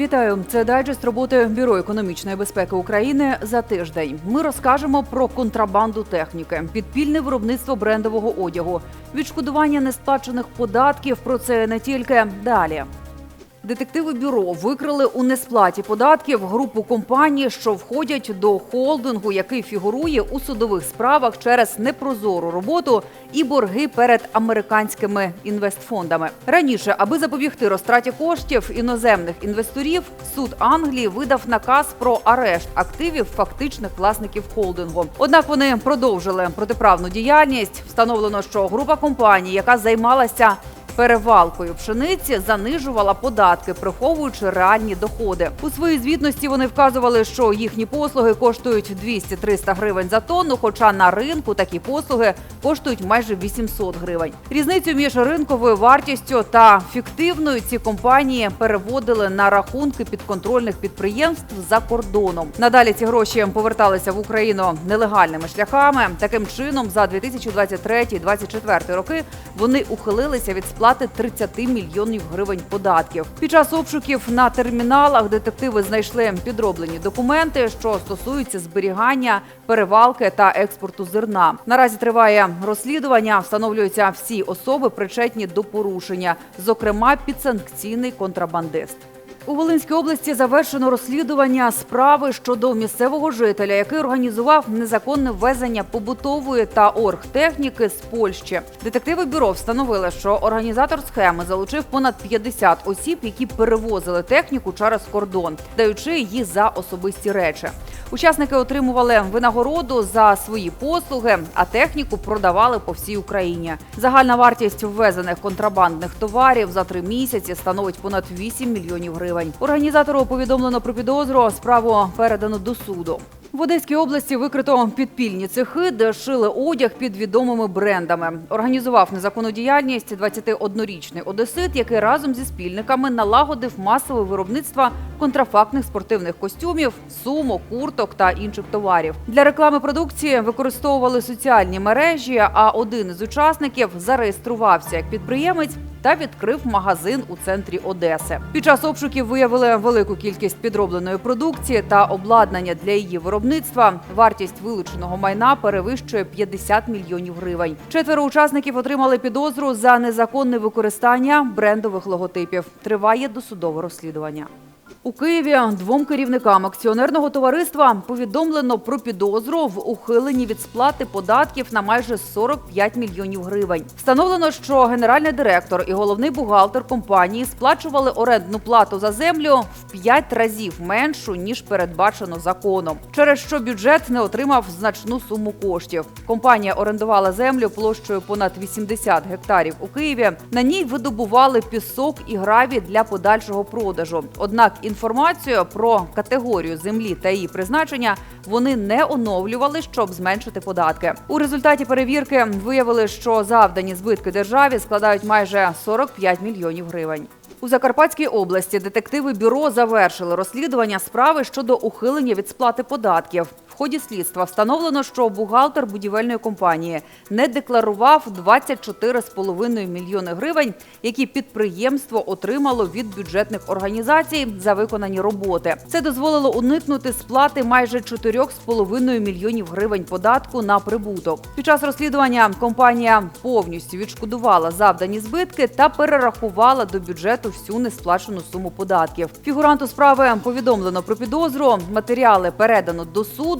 Вітаю! Це дайджест роботи Бюро економічної безпеки України за тиждень. Ми розкажемо про контрабанду техніки, підпільне виробництво брендового одягу, відшкодування несплачених податків. Про це не тільки далі. Детективи бюро викрили у несплаті податків групу компаній, що входять до холдингу, який фігурує у судових справах через непрозору роботу і борги перед американськими інвестфондами. Раніше, аби запобігти розтраті коштів іноземних інвесторів, суд Англії видав наказ про арешт активів фактичних власників холдингу. Однак вони продовжили протиправну діяльність. Встановлено, що група компаній, яка займалася перевалкою пшениці занижувала податки, приховуючи реальні доходи. У своїй звітності вони вказували, що їхні послуги коштують 200-300 гривень за тонну, хоча на ринку такі послуги коштують майже 800 гривень. Різницю між ринковою вартістю та фіктивною ці компанії переводили на рахунки підконтрольних підприємств за кордоном. Надалі ці гроші поверталися в Україну нелегальними шляхами. Таким чином, за 2023-2024 роки вони ухилилися від сплати 30 мільйонів гривень податків. Під час обшуків на терміналах детективи знайшли підроблені документи, що стосуються зберігання, перевалки та експорту зерна. Наразі триває розслідування. Встановлюються всі особи, причетні до порушення, зокрема підсанкційний контрабандист. У Волинській області завершено розслідування справи щодо місцевого жителя, який організував незаконне ввезення побутової та оргтехніки з Польщі. Детективи бюро встановили, що організатор схеми залучив понад 50 осіб, які перевозили техніку через кордон, даючи її за особисті речі. Учасники отримували винагороду за свої послуги, а техніку продавали по всій Україні. Загальна вартість ввезених контрабандних товарів за три місяці становить понад 8 мільйонів гривень. Організатору повідомлено про підозру. Справу передано до суду. В Одеській області викрито підпільні цехи, де шили одяг під відомими брендами. Організував незаконну діяльність 21-річний одесит, який разом зі спільниками налагодив масове виробництво контрафактних спортивних костюмів, сумок, курток та інших товарів. Для реклами продукції використовували соціальні мережі. А один із учасників зареєструвався як підприємець та відкрив магазин у центрі Одеси. Під час обшуків виявили велику кількість підробленої продукції та обладнання для її виробництва. Вартість вилученого майна перевищує 50 мільйонів гривень. Четверо учасників отримали підозру за незаконне використання брендових логотипів. Триває досудове розслідування. У Києві двом керівникам акціонерного товариства повідомлено про підозру в ухиленні від сплати податків на майже 45 мільйонів гривень. Встановлено, що генеральний директор і головний бухгалтер компанії сплачували орендну плату за землю в 5 разів меншу ніж передбачено законом, через що бюджет не отримав значну суму коштів. Компанія орендувала землю площею понад 80 гектарів у Києві. На ній видобували пісок і граві для подальшого продажу. Однак інформацію про категорію землі та її призначення вони не оновлювали, щоб зменшити податки. У результаті перевірки виявили, що завдані збитки державі складають майже 45 мільйонів гривень. У Закарпатській області детективи бюро завершили розслідування справи щодо ухилення від сплати податків. Ході слідства встановлено, що бухгалтер будівельної компанії не декларував 24,5 мільйони гривень, які підприємство отримало від бюджетних організацій за виконані роботи. Це дозволило уникнути сплати майже 4,5 мільйонів гривень податку на прибуток. Під час розслідування компанія повністю відшкодувала завдані збитки та перерахувала до бюджету всю несплачену суму податків. Фігуранту справи повідомлено про підозру. Матеріали передано до